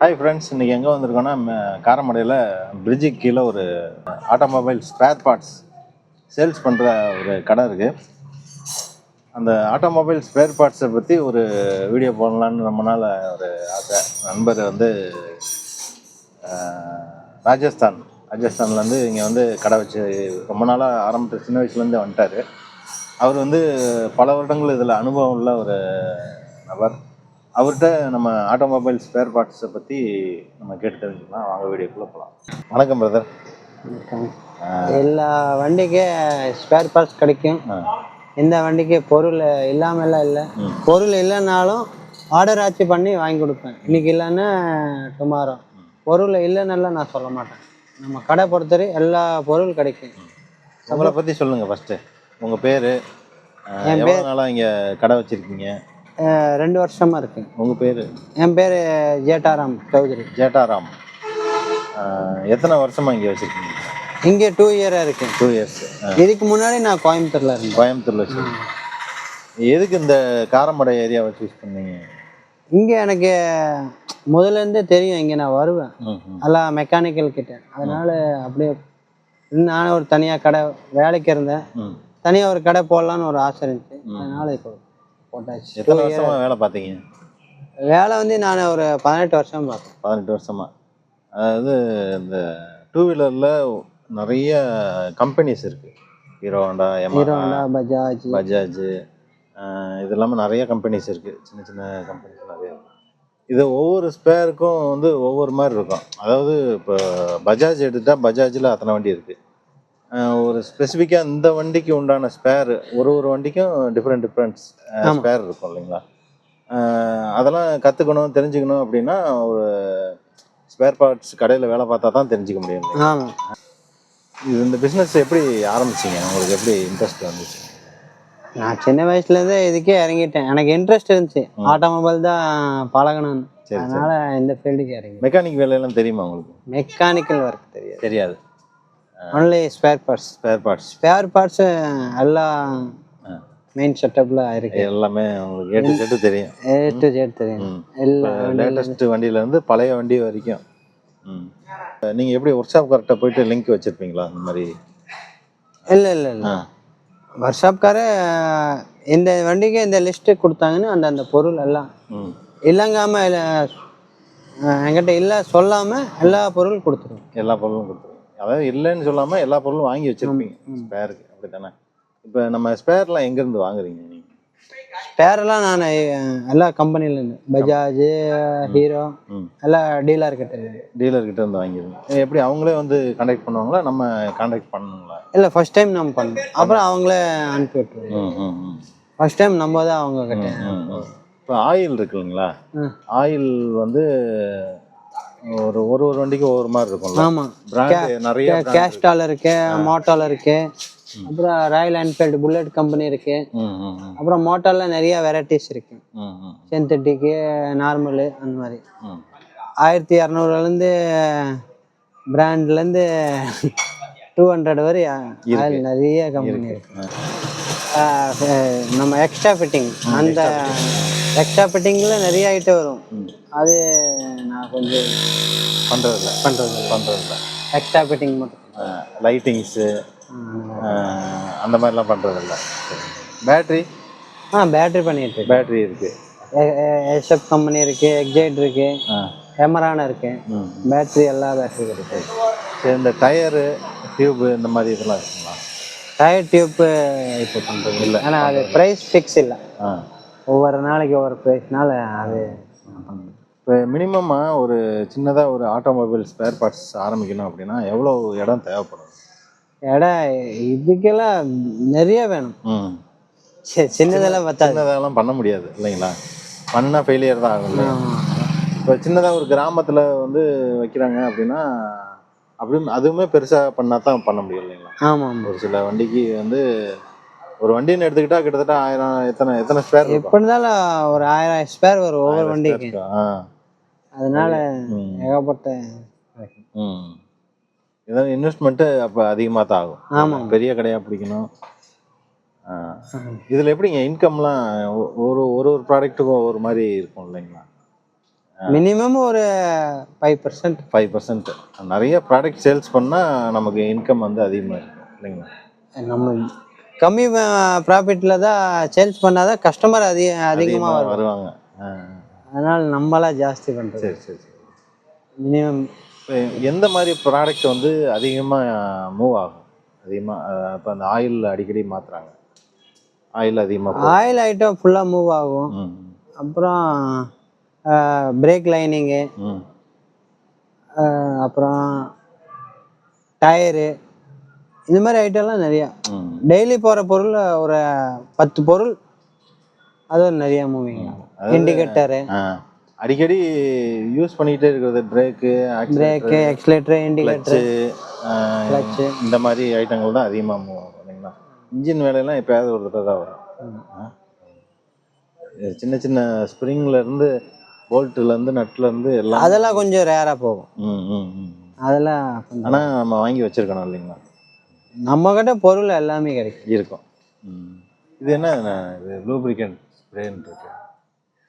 Hi friends இன்றைக்கி எங்கே வந்திருக்கோன்னா காரமடையில் பிரிட்ஜுக்கு கீழே ஒரு ஆட்டோமொபைல் ஸ்பேர் பார்ட்ஸ் சேல்ஸ் பண்ணுற ஒரு கடை இருக்குது அந்த ஆட்டோமொபைல் ஸ்பேர் பார்ட்ஸை பற்றி ஒரு வீடியோ போடலான்னு ரொம்ப நாள் ஒரு ஆசை. நண்பர் வந்து ராஜஸ்தான். ராஜஸ்தான்லேருந்து இங்கே வந்து கடை வச்சு ரொம்ப நாளாக ஆரம்பித்த சின்ன வயசுலேருந்து வந்துட்டார். அவர் வந்து பல வருடங்கள் இதில் அனுபவம் உள்ள ஒரு நபர். அவர்கிட்ட நம்ம ஆட்டோமொபைல் ஸ்பேர் பார்ட்ஸை பற்றி நம்ம கேட்டு தெரிஞ்சுக்கலாம். வாங்க வீடியோக்குள்ளே போகலாம் வணக்கம் பிரதர் எல்லா வண்டிக்கும் ஸ்பேர் பார்ட்ஸ் கிடைக்கும். இந்த வண்டிக்கு பொருள் இல்லாமலாம் இல்லை. பொருள் இல்லைனாலும் ஆர்டர் ஆச்சு பண்ணி வாங்கி கொடுப்பேன். இன்னைக்கு இல்லைன்னா டுமாரோ பொருள் இல்லைன்னாலாம் நான் சொல்ல மாட்டேன். நம்ம கடை பொறுத்தவரை எல்லா பொருள் கிடைக்கும். உங்களை பற்றி சொல்லுங்கள் ஃபஸ்ட்டு உங்கள் பேர் எவ்வளோ நாளாக இங்கே கடை வச்சுருக்கீங்க? ரெண்டு வருஷமா இருக்கு. உங்கள் பேர்? என் பேர் ஜேட்டாராம் சௌத்ரி. ஜேட்டாராம். எத்தனை வருஷமாக இங்கே வச்சுருக்கீங்க? இங்கே டூ இயராக இருக்கு. டூ இயர்ஸ் இதுக்கு முன்னாடி நான் கோயம்புத்தூர்ல இருந்தேன். கோயம்புத்தூரில் வச்சுருக்கீங்க. எதுக்கு இந்த காரமடை ஏரியாவை சூஸ் பண்ணீங்க? இங்கே எனக்கு முதல்ல இருந்தே தெரியும் இங்கே நான் வருவேன். எல்லாம் மெக்கானிக்கல் கிட்ட. அதனால அப்படியே நானும் ஒரு தனியாக கடை வேலைக்கு இருந்தேன். தனியாக ஒரு கடை போடலான்னு ஒரு ஆசை இருந்துச்சு. அதனால இப்போ போட்டாச்சு. எத்தனை வருஷமாக வேலை பார்த்தீங்க? வேலை வந்து நான் ஒரு பதினெட்டு வருஷம் பார்த்தேன். பதினெட்டு வருஷமா. அதாவது இந்த டூ வீலரில் நிறைய கம்பெனிஸ் இருக்குது Hero Honda Hero Honda Bajaj. Bajaj இது இல்லாமல் நிறைய கம்பெனிஸ் இருக்குது சின்ன சின்ன கம்பெனிஸ் நிறைய இருக்கு. இது ஒவ்வொரு ஸ்பேருக்கும் வந்து ஒவ்வொரு மாதிரி இருக்கும். அதாவது இப்போ பஜாஜ் எடுத்துட்டால் பஜாஜில் அத்தனை வண்டி இருக்குது ஒரு ஸ்பெசிஃபிக்காக இந்த வண்டிக்கு உண்டான ஸ்பேர் ஒரு ஒரு வண்டிக்கும் டிஃப்ரெண்ட் டிஃப்ரெண்ட் ஸ்பேர் இருக்கும் இல்லைங்களா? அதெல்லாம் கற்றுக்கணும் தெரிஞ்சுக்கணும் அப்படின்னா ஒரு ஸ்பேர் பார்ட்ஸ் கடையில் வேலை பார்த்தா தான் தெரிஞ்சுக்க முடியும் இது இந்த பிஸ்னஸ் எப்படி ஆரம்பிச்சீங்க? உங்களுக்கு எப்படி இன்ட்ரெஸ்ட் வந்துச்சு? நான் சின்ன வயசுலேருந்தே இதுக்கே இறங்கிட்டேன். எனக்கு இன்ட்ரெஸ்ட் இருந்துச்சு. ஆட்டோமொபைல் தான் பழகணும்னு. அதனால இந்த ஃபீல்டுக்கு இறங்கி மெக்கானிக் வேலையெல்லாம் தெரியுமா உங்களுக்கு? மெக்கானிக்கல் ஒர்க் தெரியாது. தெரியாது. Only spare parts spare parts spare parts எல்லாம் மெயின் செட்டப்பில் இருக்கு. எல்லாமே உங்களுக்கு ஏட்டு செட்டு தெரியும். ஏ டு ஜெட் தெரியும். எல்லா லேட்டஸ்ட் வண்டியிலேருந்து பழைய வண்டி வரைக்கும். ம். நீங்கள் எப்படி ஒர்க் ஷாப் கரெக்டாக போயிட்டு லிங்க் வச்சுருப்பீங்களா? அந்த மாதிரி? இல்லை இல்லை இல்லை. ஆ. ஒர்க்ஷாப்கார இந்த வண்டிக்கு இந்த லிஸ்ட்டு கொடுத்தாங்கன்னு அந்த அந்த பொருள் எல்லாம். இல்லைங்காம இல்லை என்கிட்ட இல்லை சொல்லாமல் எல்லா பொருளும் கொடுத்துருவோம். எல்லா பொருளும் கொடுத்துருவீங்க அதாவது இல்லைன்னு சொல்லாமல் எல்லா பொருளும் வாங்கி வச்சுருப்பீங்க. ஸ்பேருக்கு அப்படி தானே இப்போ நம்ம ஸ்பேர்லாம் எங்கேருந்து வாங்குறீங்க நீங்கள் ஸ்பேரெல்லாம் நான் எல்லா கம்பெனிலேருந்து பஜாஜ் ஹீரோ எல்லா டீலர் கிட்ட டீலர்கிட்ட இருந்து வாங்கிடுங்க. எப்படி அவங்களே வந்து கான்டாக்ட் பண்ணுவாங்களா? நம்ம கான்டாக்ட் பண்ணணுங்களா இல்லை ஃபர்ஸ்ட் டைம் நம்ம பண்ணோம் அப்புறம் அவங்களே அனுப்பி விட்டுருவோம் ஃபர்ஸ்ட் டைம் நம்ம தான் அவங்க கிட்ட இப்போ ஆயில் இருக்கு இல்லைங்களா ம். ஆயில் ஆயில் வந்து ஒரு ஒரு ஒரு வண்டிக்கு ஒவ்வொரு மாதிரி இருக்கும்ல. ஆமாம் நிறைய கேஸ்டால் இருக்கு. மோட்டால் இருக்கு அப்புறம் ராயல் என்ஃபீல்டு புல்லட் கம்பெனி இருக்கு. அப்புறம் மோட்டார்ல நிறைய வெரைட்டிஸ் இருக்கு. சிந்தட்டிக்கு நார்மலு அந்த மாதிரி. ஆயிரத்தி இரநூறுலேருந்து பிராண்ட்லேருந்து டூ ஹண்ட்ரட் வரை ஆயில் நிறைய கம்பெனி இருக்கு. நம்ம எக்ஸ்ட்ரா ஃபிட்டிங் அந்த எக்ஸ்ட்ரா ஃபிட்டிங்கில் நிறைய ஐட்டம் வரும். அது நான் கொஞ்சம் பண்ணுறதில்ல பண்ணுறது பண்ணுறதில்ல எக்ஸ்ட்ரா ஃபிட்டிங் மட்டும். லைட்டிங்ஸு அந்த மாதிரிலாம் பண்ணுறதில்ல பேட்ரி ஆ பேட்டரி பண்ணிட்டு இருக்கு. பேட்ரி இருக்குது எஸ்எஃப் கம்பெனி இருக்கு எக்ஸைட் இருக்கு ஆ. எமரான் இருக்கு. ம் பேட்டரி எல்லா பேட்டரி இருக்கு. சரி இந்த டயரு டியூப்பு இந்த மாதிரி இதெல்லாம் இருக்குங்களா டயர் டியூப் இப்போ பண்ணுறது இல்லை. ஆனால் அது ப்ரைஸ் ஃபிக்ஸ் இல்லை. ஒவ்வொரு நாளைக்கு ஒவ்வொரு ப்ரைஸ்னால அது இப்போ மினிமமாக ஒரு சின்னதாக ஒரு ஆட்டோமொபைல் ஸ்பேர் பார்ட்ஸ் ஆரம்பிக்கணும் அப்படின்னா எவ்வளோ இடம் தேவைப்படும்? இடம் இதுக்கெல்லாம் நிறைய வேணும். ம். சி- சின்னதெல்லாம் பத்தாது. சின்னதெல்லாம் பண்ண முடியாது இல்லைங்களா? பண்ணால் ஃபெயிலியர் தான் ஆகும். இப்போ சின்னதாக ஒரு கிராமத்தில் வந்து வைக்கிறாங்க அப்படின்னா அப்படின்னு அதுவுமே பெருசாக பண்ணால் தான் பண்ண முடியும் இல்லைங்களா? ஆமாம் ஒரு சில வண்டிக்கு வந்து ஒரு வண்டின்னு எடுத்துக்கிட்டா கிட்டத்தட்ட ஆயிரம் எத்தனை எத்தனை ஸ்பேர் எப்படி இருந்தாலும் ஒரு ஆயிரம் ஸ்பேர் வரும் ஒவ்வொரு வண்டிக்கு. ஆ. அதனால. ஏகப்பட்ட ம். ஏதாவது இன்வெஸ்ட்மெண்ட்டு அப்போ அதிகமாக தான் ஆகும். ஆமாம். பெரிய கடையாக பிடிக்கணும். இதில் எப்படிங்க? இன்கம்லாம் ஒரு ஒரு ஒரு ப்ராடக்ட்டுக்கும் ஒரு மாதிரி இருக்கும் இல்லைங்களா? மினிமம் ஒரு ஃபைவ் பர்சன்ட் ஃபைவ் பர்சன்ட் நிறைய ப்ராடக்ட் சேல்ஸ் பண்ணால் நமக்கு இன்கம் வந்து அதிகமாக இருக்கும் இல்லைங்களா? நம்ம கம்மி ப்ராஃபிட்டில் தான் சேல்ஸ் பண்ணாதான் கஸ்டமர் அதிக அதிகமாக வருவாங்க. ஆ. அதனால் நம்மளா ஜாஸ்தி பண்ணுறது சரி சரி சரி. மினிமம் இப்ப எந்த மாதிரி ப்ராடக்ட் வந்து அதிகமாக மூவ் ஆகும்? அதிகமாக இப்போ அந்த ஆயில் அடிக்கடி மாற்றுறாங்க ஆயில் அதிகமாக ஆயில் ஐட்டம் ஃபுல்லாக மூவ் ஆகும். அப்புறம் பிரேக் லைனிங்கு அப்புறம் டயரு இந்த மாதிரி ஐட்டம்லாம் நிறையா. டெய்லி போகிற பொருள் ஒரு பத்து பொருள் அது நிறையா மூவிங் ஆகும். இண்டிகேட்டரு ஆ. அடிக்கடி யூஸ் பண்ணிக்கிட்டே இருக்கிறது brake brake accelerator indicator clutch இந்த மாதிரி ஐட்டங்கள் தான் அதிகமாக மூவ் ஆகும் இல்லைங்களா இன்ஜின் வேலையெல்லாம் எப்போயாவது ஒரு தடவை தான் வரும். சின்ன சின்ன ஸ்ப்ரிங்ல இருந்து போல்ட்டுல இருந்து நட்ல இருந்து எல்லாம் அதெல்லாம் கொஞ்சம் ரேராக போகும். ம் ம் ம் அதெல்லாம் ஆனால் நம்ம வாங்கி வச்சிருக்கணும் இல்லைங்களா? நம்மக்கிட்ட பொருள் எல்லாமே கிடைக்கும். இருக்கும். இது என்ன இது லூப்ரிகன்ட் ஸ்ப்ரேன்னு இருக்கு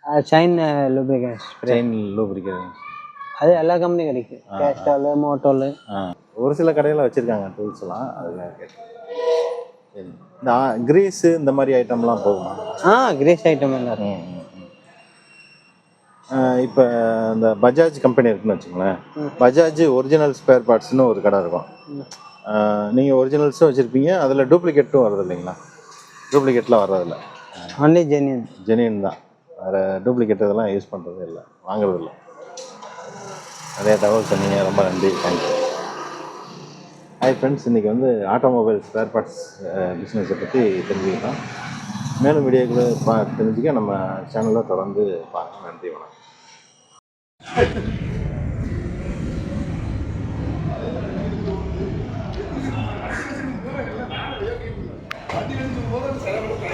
சைன் லூப்ரிகன்ஸ் செயின் லூப்ரிகன்ட் அது எல்லா கம்பெனியும் கிடைக்கும் கேஸ்டாலு மோட்டோலு ஒரு சில கடையில் வச்சுருக்காங்க டூல்ஸ்லாம் அதில் கேட்டேன் சரி. இந்த கிரீஸு இந்த மாதிரி ஐட்டம்லாம் போகுமா? ஆ கிரேஸ் ஐட்டம் எல்லாம் இப்போ இந்த பஜாஜ் கம்பெனி இருக்குன்னு வச்சுங்களேன் பஜாஜ் ஒரிஜினல் ஸ்பேர் பார்ட்ஸ்னு ஒரு கடை இருக்கும். நீங்கள் ஒரிஜினல்ஸும் வச்சுருப்பீங்க. அதில் டூப்ளிகேட்டும் வர்றது இல்லைங்களா டூப்ளிகேட்லாம் வர்றதில்ல. ஒன்லி ஜென்யூன் ஜெனியன் தான். வேறு டூப்ளிகேட் இதெல்லாம் யூஸ் பண்ணுறது இல்லை. வாங்குறது இல்லை நிறைய தகவல் சொன்னீங்க. ரொம்ப நன்றி. தேங்க்யூ ஹாய் ஃப்ரெண்ட்ஸ் இன்றைக்கி வந்து ஆட்டோமொபைல் ஸ்பேர் பார்ட்ஸ் பிஸ்னஸை பற்றி தெரிஞ்சுக்கலாம் மேலும் வீடியோக்களை பா தெரிஞ்சுக்க நம்ம சேனலில் தொடர்ந்து பாருங்கள் நன்றி வணக்கம்.